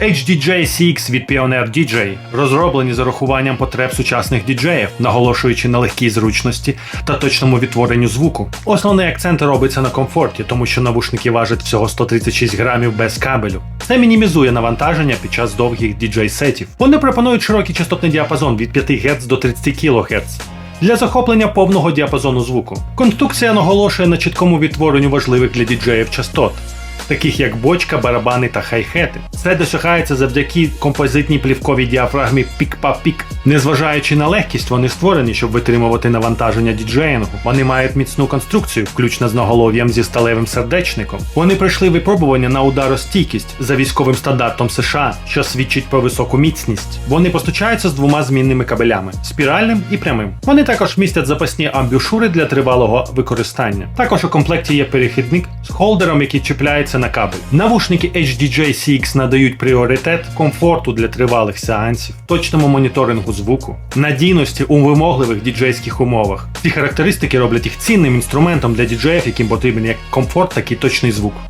HDJ CX від Pioneer DJ розроблені з урахуванням потреб сучасних діджеїв, наголошуючи на легкій зручності та точному відтворенню звуку. Основний акцент робиться на комфорті, тому що навушники важать всього 136 грамів без кабелю. Це мінімізує навантаження під час довгих діджей-сетів. Вони пропонують широкий частотний діапазон від 5 Гц до 30 кГц. Для захоплення повного діапазону звуку. Конструкція наголошує на чіткому відтворенню важливих для діджеїв частот, таких як бочка, барабани та хай-хети. Це досягається завдяки композитній плівковій діафрагмі пік-па-пік. Незважаючи на легкість, вони створені, щоб витримувати навантаження діджеїнгу. Вони мають міцну конструкцію, включно з наголов'ям зі сталевим сердечником. Вони пройшли випробування на ударостійкість за військовим стандартом США, що свідчить про високу міцність. Вони постачаються з двома змінними кабелями спіральним і прямим. Вони також містять запасні амбюшури для тривалого використання. Також у комплекті є перехідник з холдером, який чіпляється на кабель. Навушники HDJ CX надають пріоритет комфорту для тривалих сеансів, точному моніторингу звуку, надійності у вимогливих діджейських умовах. Ці характеристики роблять їх цінним інструментом для діджеїв, яким потрібен як комфорт, так і точний звук.